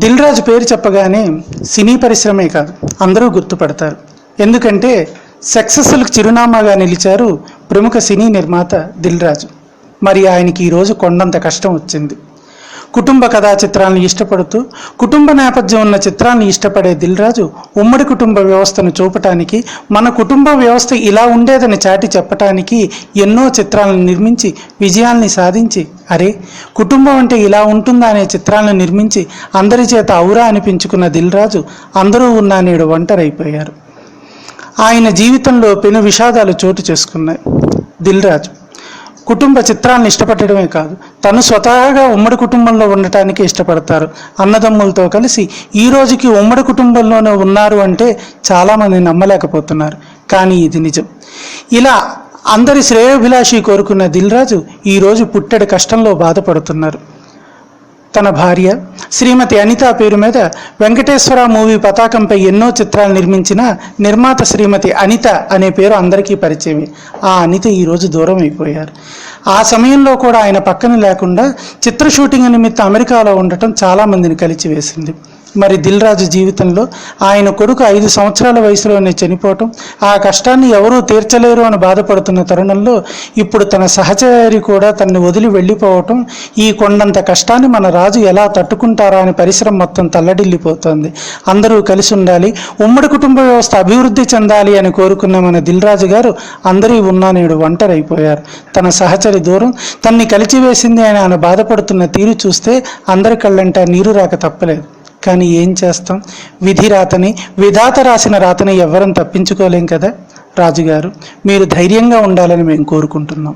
దిల్ రాజు పేరు చెప్పగానే సినీ పరిశ్రమే కాదు అందరూ గుర్తుపడతారు. ఎందుకంటే సక్సెస్లకు చిరునామాగా నిలిచారు ప్రముఖ సినీ నిర్మాత దిల్ రాజు మరి ఆయనకి ఈరోజు కొండంత కష్టం వచ్చింది. కుటుంబ కథా చిత్రాలను ఇష్టపడుతూ కుటుంబ నేపథ్యం ఉన్న చిత్రాన్ని ఇష్టపడే దిల్ రాజు ఉమ్మడి కుటుంబ వ్యవస్థను చూపటానికి మన కుటుంబ వ్యవస్థ ఇలా ఉండేదని చాటి చెప్పటానికి ఎన్నో చిత్రాలను నిర్మించి విజయాల్ని సాధించి అరే కుటుంబం అంటే ఇలా ఉంటుందా అనే చిత్రాలను నిర్మించి అందరి చేత ఔరా అనిపించుకున్న దిల్ రాజు అందరూ ఉన్నా నేడు ఒంటరైపోయారు. ఆయన జీవితంలో పెను విషాదాలు చోటు చేసుకున్నాయి. దిల్ రాజు కుటుంబ చిత్రాలను ఇష్టపడటమే కాదు. తను స్వతహాగా ఉమ్మడి కుటుంబంలో ఉండటానికి ఇష్టపడతారు. అన్నదమ్ములతో కలిసి ఈ రోజుకి ఉమ్మడి కుటుంబంలోనే ఉన్నారు అంటే చాలామంది నమ్మలేకపోతున్నారు. కానీ ఇది నిజం. ఇలా అందరి శ్రేయోభిలాషి కోరుకున్న దిల్ రాజు ఈరోజు పుట్టెడు కష్టంలో బాధపడుతున్నారు. తన భార్య శ్రీమతి అనిత పేరు మీద వెంకటేశ్వర మూవీ పతాకంపై ఎన్నో చిత్రాలు నిర్మించిన నిర్మాత శ్రీమతి అనిత అనే పేరు అందరికీ పరిచయమే. ఆ అనిత ఈరోజు దూరం అయిపోయారు. ఆ సమయంలో కూడా ఆయన పక్కన లేకుండా చిత్ర షూటింగ్ నిమిత్తం అమెరికాలో ఉండటం చాలామందిని కలిచివేసింది. మరి దిల్ రాజు జీవితంలో ఆయన కొడుకు ఐదు సంవత్సరాల వయసులోనే చనిపోవటం ఆ కష్టాన్ని ఎవరూ తీర్చలేరు అని బాధపడుతున్న తరుణంలో ఇప్పుడు తన సహచరి కూడా తనని వదిలి వెళ్ళిపోవటం ఈ కొండంత కష్టాన్ని మన రాజు ఎలా తట్టుకుంటారా అని పరిశ్రమ మొత్తం తల్లడిల్లిపోతోంది. అందరూ కలిసి ఉండాలి ఉమ్మడి కుటుంబ వ్యవస్థ అభివృద్ధి చెందాలి అని కోరుకున్న మన దిల్ రాజు గారు అందరూ ఉన్నా నేడు ఒంటరైపోయారు. తన సహచరి దూరం తన్ని కలిచివేసింది అని ఆయన బాధపడుతున్న తీరు చూస్తే అందరి కళ్ళంట నీరు రాక తప్పలేదు. కానీ ఏం చేస్తాం? విధి రాతని విధాత రాసిన రాతని ఎవ్వరం తప్పించుకోలేం కదా రాజుగారు? మీరు ధైర్యంగా ఉండాలని మేము కోరుకుంటున్నాం.